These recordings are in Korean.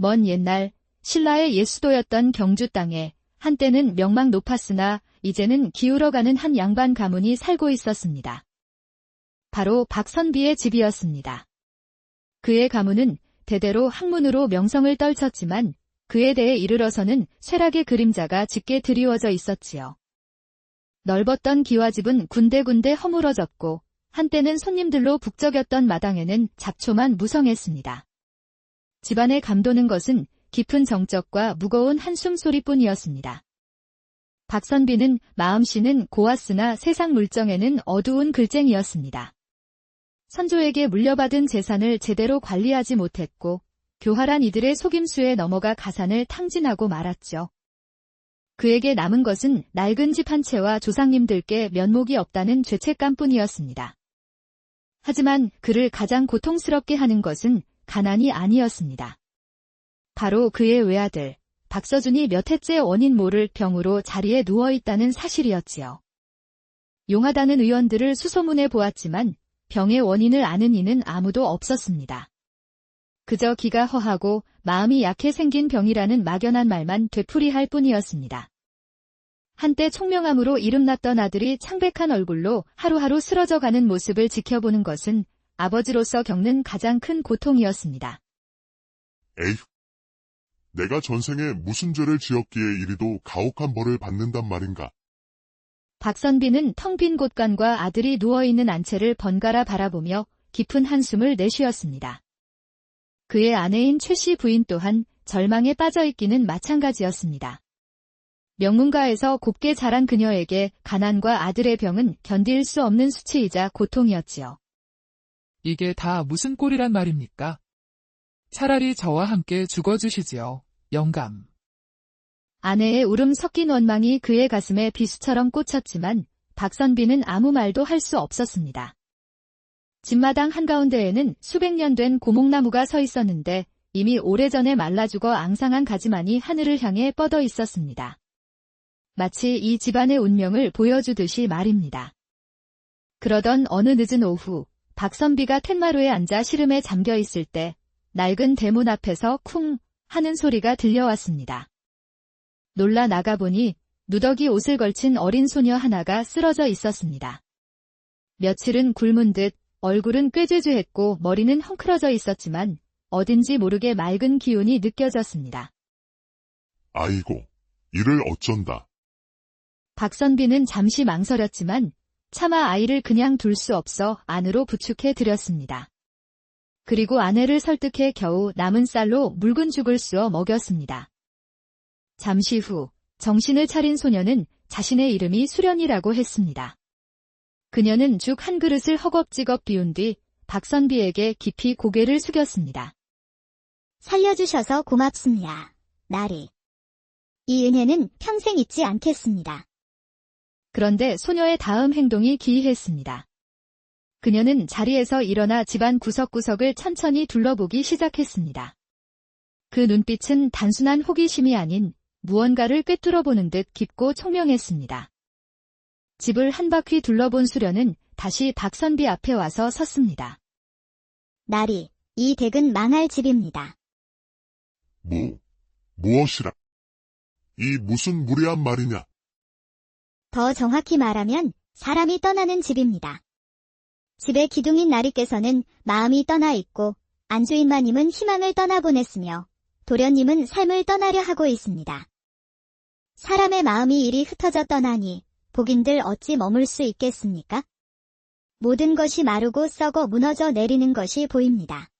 먼 옛날 신라의 옛수도였던 경주 땅에 한때는 명망 높았으나 이제는 기울어가는 한 양반 가문이 살고 있었습니다. 바로 박선비의 집이었습니다. 그의 가문은 대대로 학문으로 명성을 떨쳤지만 그에 대해 이르러서는 쇠락의 그림자가 짙게 드리워져 있었지요. 넓었던 기와집은 군데군데 허물어졌고 한때는 손님들로 북적였던 마당에는 잡초만 무성했습니다. 집안에 감도는 것은 깊은 정적과 무거운 한숨 소리뿐이었습니다. 박선비는 마음씨는 고왔으나 세상 물정에는 어두운 글쟁이였습니다. 선조에게 물려받은 재산을 제대로 관리하지 못했고 교활한 이들의 속임수에 넘어가 가산을 탕진하고 말았죠. 그에게 남은 것은 낡은 집 한 채와 조상님들께 면목이 없다는 죄책감뿐이었습니다. 하지만 그를 가장 고통스럽게 하는 것은 가난이 아니었습니다. 바로 그의 외아들, 박서준이 몇 해째 원인 모를 병으로 자리에 누워 있다는 사실이었지요. 용하다는 의원들을 수소문해 보았지만 병의 원인을 아는 이는 아무도 없었습니다. 그저 기가 허하고 마음이 약해 생긴 병이라는 막연한 말만 되풀이할 뿐이었습니다. 한때 총명함으로 이름났던 아들이 창백한 얼굴로 하루하루 쓰러져가는 모습을 지켜보는 것은 아버지로서 겪는 가장 큰 고통이었습니다. 에휴. 내가 전생에 무슨 죄를 지었기에 이리도 가혹한 벌을 받는단 말인가. 박선비는 텅 빈 곳간과 아들이 누워있는 안채를 번갈아 바라보며 깊은 한숨을 내쉬었습니다. 그의 아내인 최 씨 부인 또한 절망에 빠져있기는 마찬가지였습니다. 명문가에서 곱게 자란 그녀에게 가난과 아들의 병은 견딜 수 없는 수치이자 고통이었지요. 이게 다 무슨 꼴이란 말입니까? 차라리 저와 함께 죽어주시지요. 영감. 아내의 울음 섞인 원망이 그의 가슴에 비수처럼 꽂혔지만 박선비는 아무 말도 할 수 없었습니다. 집마당 한가운데에는 수백 년 된 고목나무가 서 있었는데 이미 오래전에 말라 죽어 앙상한 가지만이 하늘을 향해 뻗어 있었습니다. 마치 이 집안의 운명을 보여주듯이 말입니다. 그러던 어느 늦은 오후 박선비가 텐마루에 앉아 시름에 잠겨 있을 때 낡은 대문 앞에서 쿵 하는 소리가 들려왔습니다. 놀라 나가보니 누더기 옷을 걸친 어린 소녀 하나가 쓰러져 있었습니다. 며칠은 굶은 듯 얼굴은 꾀죄죄했고 머리는 헝클어져 있었지만 어딘지 모르게 맑은 기운이 느껴졌습니다. 아이고, 이를 어쩐다. 박선비는 잠시 망설였지만 차마 아이를 그냥 둘 수 없어 안으로 부축해 드렸습니다. 그리고 아내를 설득해 겨우 남은 쌀로 묽은 죽을 쑤어 먹였습니다. 잠시 후 정신을 차린 소녀는 자신의 이름이 수련이라고 했습니다. 그녀는 죽 한 그릇을 허겁지겁 비운 뒤 박선비에게 깊이 고개를 숙였습니다. 살려주셔서 고맙습니다. 나리. 이 은혜는 평생 잊지 않겠습니다. 그런데 소녀의 다음 행동이 기이했습니다. 그녀는 자리에서 일어나 집안 구석구석을 천천히 둘러보기 시작했습니다. 그 눈빛은 단순한 호기심이 아닌 무언가를 꿰뚫어 보는 듯 깊고 총명했습니다. 집을 한 바퀴 둘러본 수련은 다시 박선비 앞에 와서 섰습니다. 나리, 이 댁은 망할 집입니다. 무, 무엇이라? 이 무슨 무례한 말이냐? 더 정확히 말하면 사람이 떠나는 집입니다. 집의 기둥인 나리께서는 마음이 떠나 있고 안주인마님은 희망을 떠나보냈으며 도련님은 삶을 떠나려 하고 있습니다. 사람의 마음이 이리 흩어져 떠나니 복인들 어찌 머물 수 있겠습니까? 모든 것이 마르고 썩어 무너져 내리는 것이 보입니다.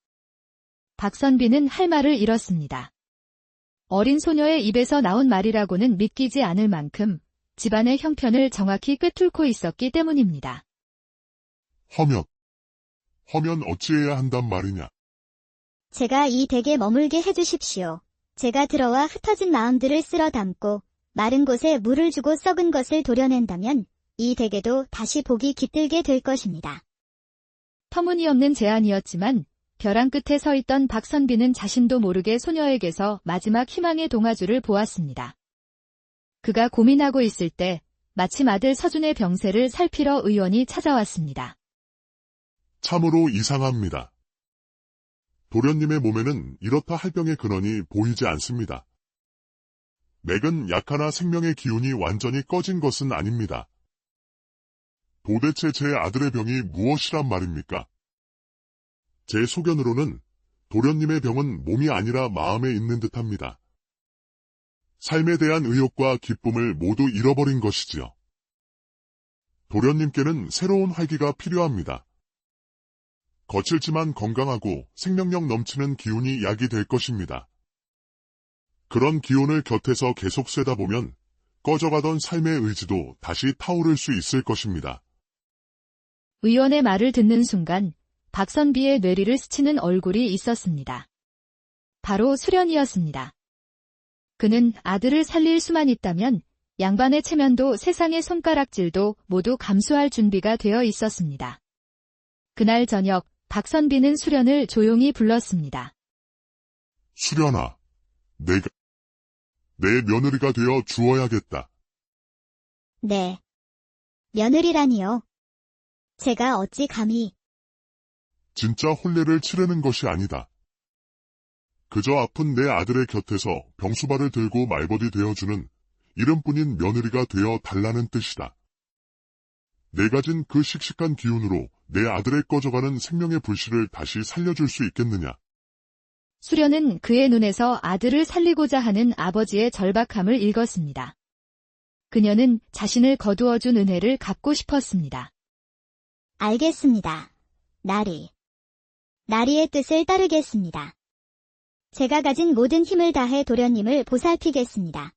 박선비는 할 말을 잃었습니다. 어린 소녀의 입에서 나온 말이라고는 믿기지 않을 만큼 집안의 형편을 정확히 꿰뚫고 있었기 때문입니다. 허면. 허면 어찌해야 한단 말이냐? 제가 이 댁에 머물게 해주십시오. 제가 들어와 흩어진 마음들을 쓸어 담고 마른 곳에 물을 주고 썩은 것을 도려낸다면 이 댁에도 다시 복이 깃들게 될 것입니다. 터무니없는 제안이었지만 벼랑 끝에 서 있던 박선비는 자신도 모르게 소녀에게서 마지막 희망의 동화줄을 보았습니다. 그가 고민하고 있을 때 마침 아들 서준의 병세를 살피러 의원이 찾아왔습니다. 참으로 이상합니다. 도련님의 몸에는 이렇다 할 병의 근원이 보이지 않습니다. 맥은 약하나 생명의 기운이 완전히 꺼진 것은 아닙니다. 도대체 제 아들의 병이 무엇이란 말입니까? 제 소견으로는 도련님의 병은 몸이 아니라 마음에 있는 듯합니다. 삶에 대한 의욕과 기쁨을 모두 잃어버린 것이지요. 도련님께는 새로운 활기가 필요합니다. 거칠지만 건강하고 생명력 넘치는 기운이 약이 될 것입니다. 그런 기운을 곁에서 계속 쐬다 보면 꺼져가던 삶의 의지도 다시 타오를 수 있을 것입니다. 의원의 말을 듣는 순간 박선비의 뇌리를 스치는 얼굴이 있었습니다. 바로 수련이었습니다. 그는 아들을 살릴 수만 있다면 양반의 체면도 세상의 손가락질도 모두 감수할 준비가 되어 있었습니다. 그날 저녁 박선비는 수련을 조용히 불렀습니다. 수련아, 내가 내 며느리가 되어 주어야겠다. 네. 며느리라니요. 제가 어찌 감히 진짜 혼례를 치르는 것이 아니다. 그저 아픈 내 아들의 곁에서 병수발을 들고 말벌이 되어주는 이름뿐인 며느리가 되어 달라는 뜻이다. 내 가 진 그 씩씩한 기운으로 내 아들의 꺼져가는 생명의 불씨를 다시 살려줄 수 있겠느냐? 수련은 그의 눈에서 아들을 살리고자 하는 아버지의 절박함을 읽었습니다. 그녀는 자신을 거두어준 은혜를 갚고 싶었습니다. 알겠습니다. 나리. 나리의 뜻을 따르겠습니다. 제가 가진 모든 힘을 다해 도련님을 보살피겠습니다.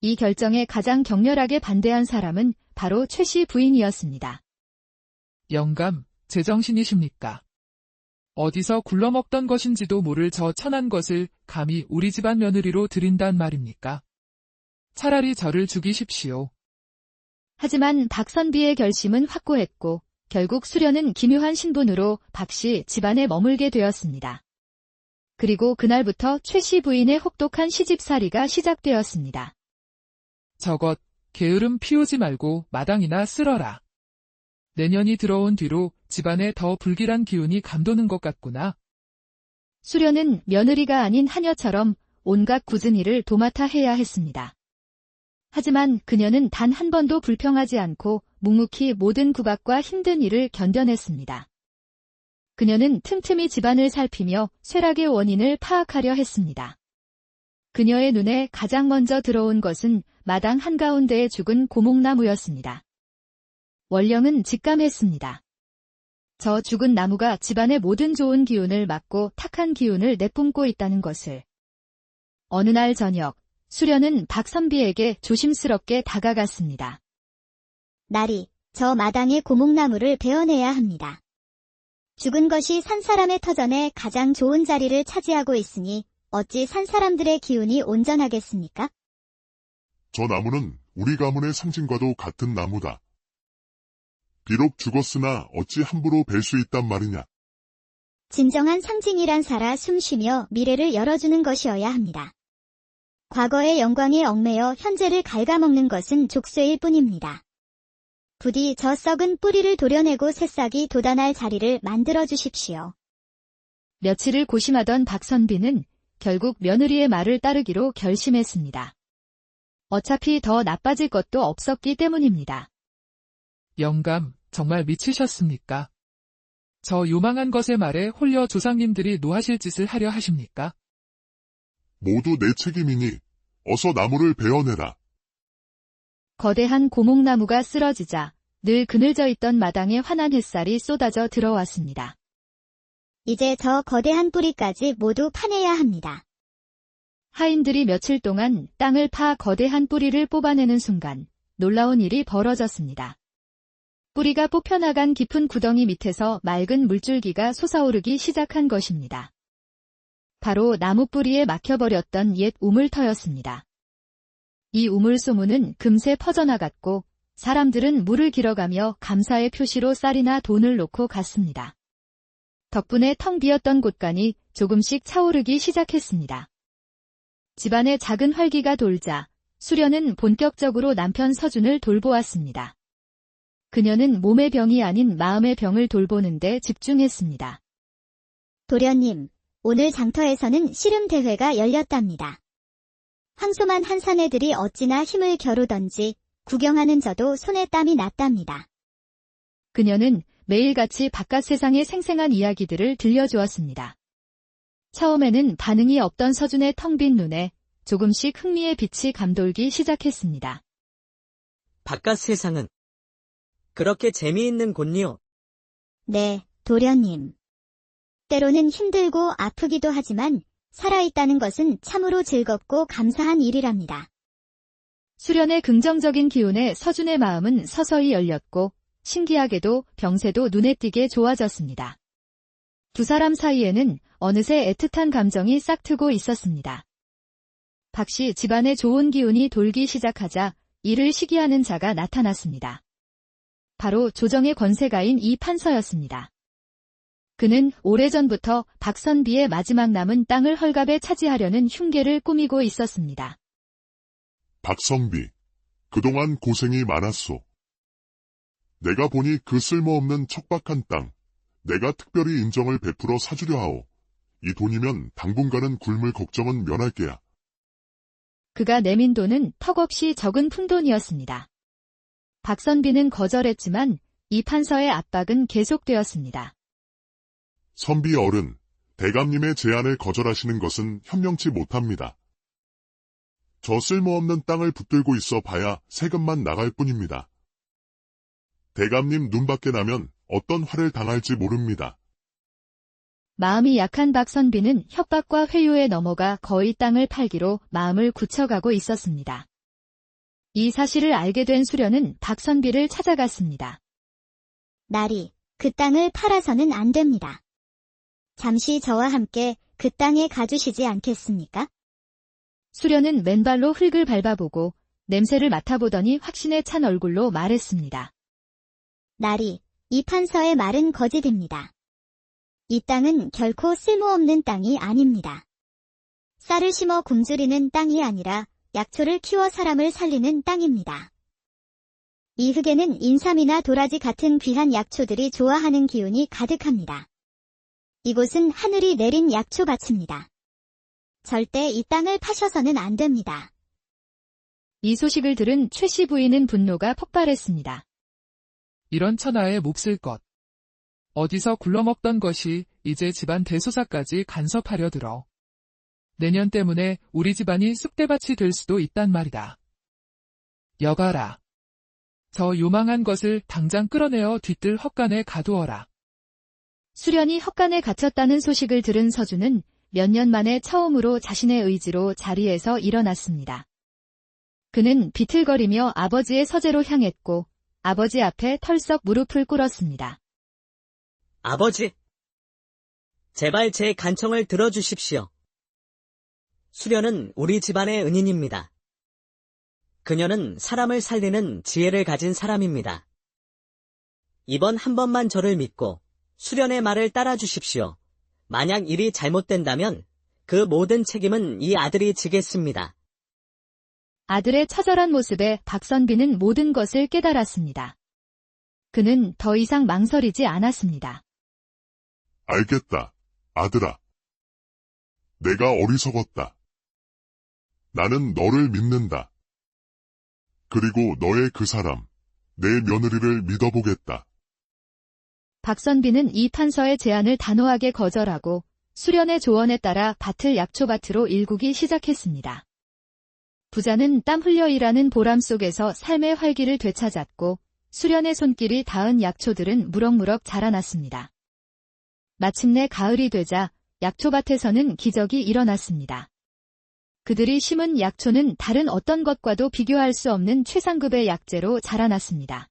이 결정에 가장 격렬하게 반대한 사람은 바로 최 씨 부인이었습니다. 영감, 제정신이십니까? 어디서 굴러먹던 것인지도 모를 저 천한 것을 감히 우리 집안 며느리로 드린단 말입니까? 차라리 저를 죽이십시오. 하지만 박선비의 결심은 확고했고 결국 수련은 기묘한 신분으로 박씨 집안에 머물게 되었습니다. 그리고 그날부터 최씨 부인의 혹독한 시집살이가 시작되었습니다. 저것, 게으름 피우지 말고 마당이나 쓸어라. 내년이 들어온 뒤로 집안에 더 불길한 기운이 감도는 것 같구나. 수련은 며느리가 아닌 하녀처럼 온갖 굳은 일을 도맡아 해야 했습니다. 하지만 그녀는 단 한 번도 불평하지 않고 묵묵히 모든 구박과 힘든 일을 견뎌냈습니다. 그녀는 틈틈이 집안을 살피며 쇠락의 원인을 파악하려 했습니다. 그녀의 눈에 가장 먼저 들어온 것은 마당 한가운데에 죽은 고목나무였습니다. 원령은 직감했습니다. 저 죽은 나무가 집안의 모든 좋은 기운을 막고 탁한 기운을 내뿜고 있다는 것을. 어느 날 저녁, 수련은 박선비에게 조심스럽게 다가갔습니다. 나리, 저 마당의 고목나무를 베어내야 합니다. 죽은 것이 산 사람의 터전에 가장 좋은 자리를 차지하고 있으니 어찌 산 사람들의 기운이 온전하겠습니까? 저 나무는 우리 가문의 상징과도 같은 나무다. 비록 죽었으나 어찌 함부로 벨수 있단 말이냐. 진정한 상징이란 살아 숨쉬며 미래를 열어주는 것이어야 합니다. 과거의 영광에 얽매여 현재를 갉아먹는 것은 족쇄일 뿐입니다. 부디 저 썩은 뿌리를 도려내고 새싹이 돋아날 자리를 만들어 주십시오. 며칠을 고심하던 박선비는 결국 며느리의 말을 따르기로 결심했습니다. 어차피 더 나빠질 것도 없었기 때문입니다. 영감, 정말 미치셨습니까? 저 요망한 것의 말에 홀려 조상님들이 노하실 짓을 하려 하십니까? 모두 내 책임이니 어서 나무를 베어내라. 거대한 고목나무가 쓰러지자 늘 그늘져 있던 마당에 환한 햇살이 쏟아져 들어왔습니다. 이제 저 거대한 뿌리까지 모두 파내야 합니다. 하인들이 며칠 동안 땅을 파 거대한 뿌리를 뽑아내는 순간 놀라운 일이 벌어졌습니다. 뿌리가 뽑혀나간 깊은 구덩이 밑에서 맑은 물줄기가 솟아오르기 시작한 것입니다. 바로 나무 뿌리에 막혀버렸던 옛 우물터였습니다. 이 우물 소문은 금세 퍼져나갔고 사람들은 물을 길어가며 감사의 표시로 쌀이나 돈을 놓고 갔습니다. 덕분에 텅 비었던 곳간이 조금씩 차오르기 시작했습니다. 집안에 작은 활기가 돌자 수련은 본격적으로 남편 서준을 돌보았습니다. 그녀는 몸의 병이 아닌 마음의 병을 돌보는데 집중했습니다. 도련님, 오늘 장터에서는 씨름 대회가 열렸답니다. 황소만 한 사내들이 어찌나 힘을 겨루던지 구경하는 저도 손에 땀이 났답니다. 그녀는 매일같이 바깥 세상의 생생한 이야기들을 들려주었습니다. 처음에는 반응이 없던 서준의 텅 빈 눈에 조금씩 흥미의 빛이 감돌기 시작했습니다. 바깥 세상은 그렇게 재미있는 곳이요. 네, 도련님. 때로는 힘들고 아프기도 하지만 살아있다는 것은 참으로 즐겁고 감사한 일이랍니다. 수련의 긍정적인 기운에 서준의 마음은 서서히 열렸고 신기하게도 병세도 눈에 띄게 좋아졌습니다. 두 사람 사이에는 어느새 애틋한 감정이 싹트고 있었습니다. 박 씨 집안에 좋은 기운이 돌기 시작하자 이를 시기하는 자가 나타났습니다. 바로 조정의 권세가인 이 판서였습니다. 그는 오래전부터 박선비의 마지막 남은 땅을 헐갑에 차지하려는 흉계를 꾸미고 있었습니다. 박성비, 그동안 고생이 많았소. 내가 보니 그 쓸모없는 척박한 땅, 내가 특별히 인정을 베풀어 사주려 하오. 이 돈이면 당분간은 굶을 걱정은 면할 게야. 그가 내민 돈은 턱없이 적은 푼돈이었습니다. 박선비는 거절했지만 이 판서의 압박은 계속되었습니다. 선비 어른, 대감님의 제안을 거절하시는 것은 현명치 못합니다. 저 쓸모없는 땅을 붙들고 있어 봐야 세금만 나갈 뿐입니다. 대감님 눈밖에 나면 어떤 화를 당할지 모릅니다. 마음이 약한 박선비는 협박과 회유에 넘어가 거의 땅을 팔기로 마음을 굳혀가고 있었습니다. 이 사실을 알게 된 수련은 박선비를 찾아갔습니다. 나리, 그 땅을 팔아서는 안 됩니다. 잠시 저와 함께 그 땅에 가주시지 않겠습니까? 수련은 맨발로 흙을 밟아보고 냄새를 맡아보더니 확신에 찬 얼굴로 말했습니다. 나리, 이 판서의 말은 거짓입니다. 이 땅은 결코 쓸모없는 땅이 아닙니다. 쌀을 심어 굶주리는 땅이 아니라 약초를 키워 사람을 살리는 땅입니다. 이 흙에는 인삼이나 도라지 같은 귀한 약초들이 좋아하는 기운이 가득합니다. 이곳은 하늘이 내린 약초밭입니다. 절대 이 땅을 파셔서는 안 됩니다. 이 소식을 들은 최 씨 부인은 분노가 폭발했습니다. 이런 천하의 몹쓸 것. 어디서 굴러먹던 것이 이제 집안 대소사까지 간섭하려 들어. 내년 때문에 우리 집안이 쑥대밭이 될 수도 있단 말이다. 여가라. 저 요망한 것을 당장 끌어내어 뒤뜰 헛간에 가두어라. 수련이 헛간에 갇혔다는 소식을 들은 서준은 몇 년 만에 처음으로 자신의 의지로 자리에서 일어났습니다. 그는 비틀거리며 아버지의 서재로 향했고 아버지 앞에 털썩 무릎을 꿇었습니다. 아버지, 제발 제 간청을 들어주십시오. 수련은 우리 집안의 은인입니다. 그녀는 사람을 살리는 지혜를 가진 사람입니다. 이번 한 번만 저를 믿고 수련의 말을 따라주십시오. 만약 일이 잘못된다면 그 모든 책임은 이 아들이 지겠습니다. 아들의 처절한 모습에 박선비는 모든 것을 깨달았습니다. 그는 더 이상 망설이지 않았습니다. 알겠다, 아들아. 내가 어리석었다. 나는 너를 믿는다. 그리고 너의 그 사람, 내 며느리를 믿어보겠다. 박선비는 이 판서의 제안을 단호하게 거절하고 수련의 조언에 따라 밭을 약초밭으로 일구기 시작했습니다. 부자는 땀 흘려 일하는 보람 속에서 삶의 활기를 되찾았고 수련의 손길이 닿은 약초들은 무럭무럭 자라났습니다. 마침내 가을이 되자 약초밭에서는 기적이 일어났습니다. 그들이 심은 약초는 다른 어떤 것과도 비교할 수 없는 최상급의 약재로 자라났습니다.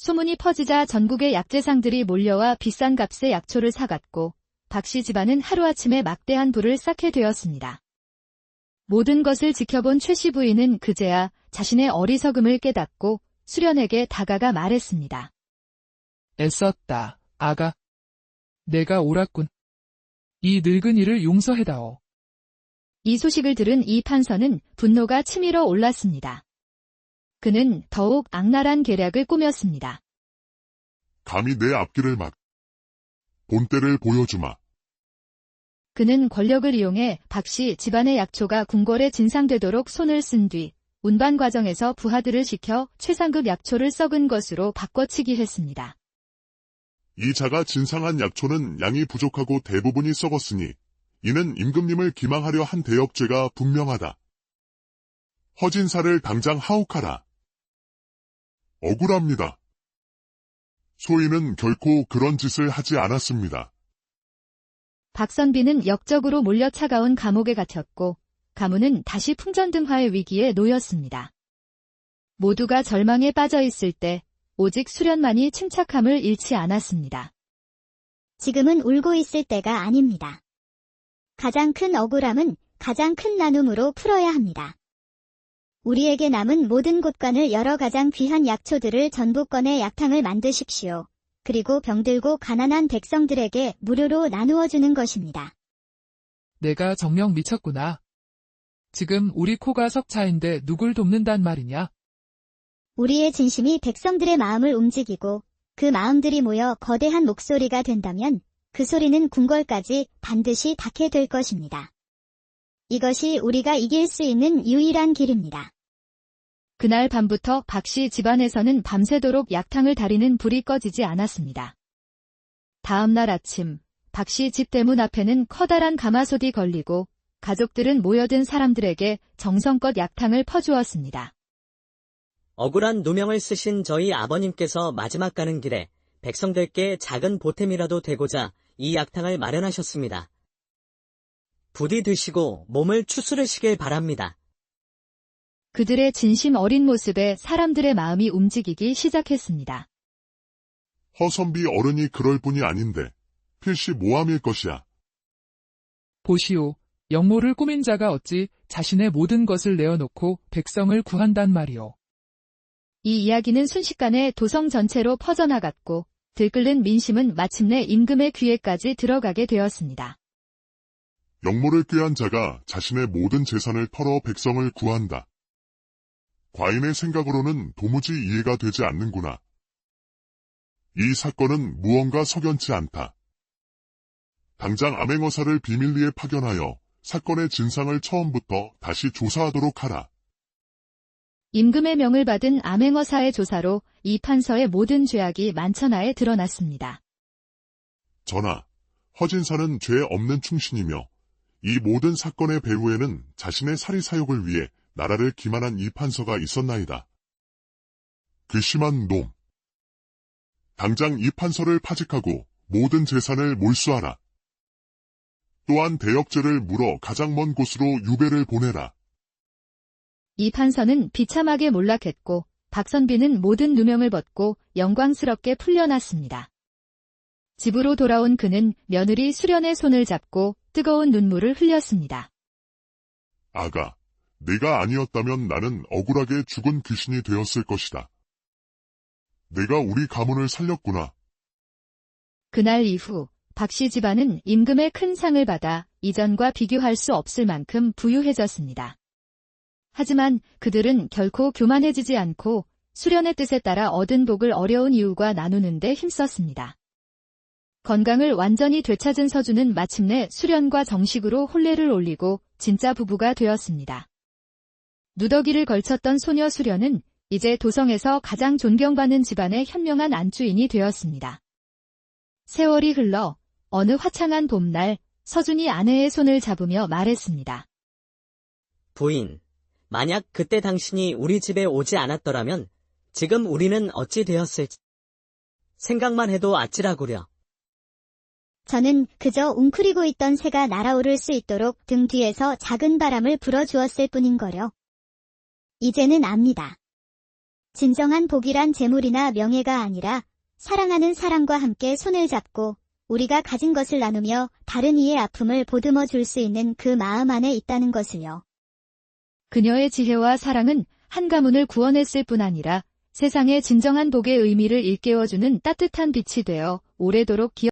소문이 퍼지자 전국의 약재상들이 몰려와 비싼 값의 약초를 사갔고 박씨 집안은 하루아침에 막대한 부를 쌓게 되었습니다. 모든 것을 지켜본 최씨 부인은 그제야 자신의 어리석음을 깨닫고 수련에게 다가가 말했습니다. 애썼다, 아가. 내가 옳았군. 이 늙은이를 용서해다오. 이 소식을 들은 이 판서는 분노가 치밀어 올랐습니다. 그는 더욱 악랄한 계략을 꾸몄습니다. 감히 내 앞길을 막. 본때를 보여주마. 그는 권력을 이용해 박씨 집안의 약초가 궁궐에 진상되도록 손을 쓴 뒤 운반 과정에서 부하들을 시켜 최상급 약초를 썩은 것으로 바꿔치기 했습니다. 이 자가 진상한 약초는 양이 부족하고 대부분이 썩었으니 이는 임금님을 기망하려 한 대역죄가 분명하다. 허진사를 당장 하옥하라. 억울합니다. 소인은 결코 그런 짓을 하지 않았습니다. 박선비는 역적으로 몰려 차가운 감옥에 갇혔고 가문은 다시 풍전등화의 위기에 놓였습니다. 모두가 절망에 빠져 있을 때 오직 수련만이 침착함을 잃지 않았습니다. 지금은 울고 있을 때가 아닙니다. 가장 큰 억울함은 가장 큰 나눔으로 풀어야 합니다. 우리에게 남은 모든 곳간을 열어 가장 귀한 약초들을 전부 꺼내 약탕을 만드십시오. 그리고 병들고 가난한 백성들에게 무료로 나누어 주는 것입니다. 내가 정령 미쳤구나. 지금 우리 코가 석차인데 누굴 돕는단 말이냐? 우리의 진심이 백성들의 마음을 움직이고 그 마음들이 모여 거대한 목소리가 된다면 그 소리는 궁궐까지 반드시 닿게 될 것입니다. 이것이 우리가 이길 수 있는 유일한 길입니다. 그날 밤부터 박씨 집안에서는 밤새도록 약탕을 다리는 불이 꺼지지 않았습니다. 다음 날 아침, 박씨 집 대문 앞에는 커다란 가마솥이 걸리고 가족들은 모여든 사람들에게 정성껏 약탕을 퍼주었습니다. 억울한 누명을 쓰신 저희 아버님께서 마지막 가는 길에 백성들께 작은 보탬이라도 되고자 이 약탕을 마련하셨습니다. 부디 드시고 몸을 추스르시길 바랍니다. 그들의 진심 어린 모습에 사람들의 마음이 움직이기 시작했습니다. 허선비 어른이 그럴 뿐이 아닌데 필시 모함일 것이야. 보시오. 영모를 꾸민 자가 어찌 자신의 모든 것을 내어놓고 백성을 구한단 말이오. 이 이야기는 순식간에 도성 전체로 퍼져나갔고 들끓는 민심은 마침내 임금의 귀에까지 들어가게 되었습니다. 영모를 꾀한 자가 자신의 모든 재산을 털어 백성을 구한다. 과인의 생각으로는 도무지 이해가 되지 않는구나. 이 사건은 무언가 석연치 않다. 당장 암행어사를 비밀리에 파견하여 사건의 진상을 처음부터 다시 조사하도록 하라. 임금의 명을 받은 암행어사의 조사로 이 판서의 모든 죄악이 만천하에 드러났습니다. 전하, 허진사는 죄 없는 충신이며 이 모든 사건의 배후에는 자신의 사리사욕을 위해 나라를 기만한 이 판서가 있었나이다. 그 심한 놈. 당장 이 판서를 파직하고 모든 재산을 몰수하라. 또한 대역죄를 물어 가장 먼 곳으로 유배를 보내라. 이 판서는 비참하게 몰락했고 박선비는 모든 누명을 벗고 영광스럽게 풀려났습니다. 집으로 돌아온 그는 며느리 수련의 손을 잡고 뜨거운 눈물을 흘렸습니다. 아가, 내가 아니었다면 나는 억울하게 죽은 귀신이 되었을 것이다. 내가 우리 가문을 살렸구나. 그날 이후 박씨 집안은 임금의 큰 상을 받아 이전과 비교할 수 없을 만큼 부유해졌습니다. 하지만 그들은 결코 교만해지지 않고 수련의 뜻에 따라 얻은 복을 어려운 이유가 나누는 데 힘썼습니다. 건강을 완전히 되찾은 서주는 마침내 수련과 정식으로 혼례를 올리고 진짜 부부가 되었습니다. 누더기를 걸쳤던 소녀 수련은 이제 도성에서 가장 존경받는 집안의 현명한 안주인이 되었습니다. 세월이 흘러 어느 화창한 봄날 서준이 아내의 손을 잡으며 말했습니다. 부인, 만약 그때 당신이 우리 집에 오지 않았더라면 지금 우리는 어찌 되었을지. 생각만 해도 아찔하구려. 저는 그저 웅크리고 있던 새가 날아오를 수 있도록 등 뒤에서 작은 바람을 불어주었을 뿐인거려. 이제는 압니다. 진정한 복이란 재물이나 명예가 아니라 사랑하는 사람과 함께 손을 잡고 우리가 가진 것을 나누며 다른 이의 아픔을 보듬어 줄 수 있는 그 마음 안에 있다는 것을요. 그녀의 지혜와 사랑은 한 가문을 구원했을 뿐 아니라 세상의 진정한 복의 의미를 일깨워주는 따뜻한 빛이 되어 오래도록 기억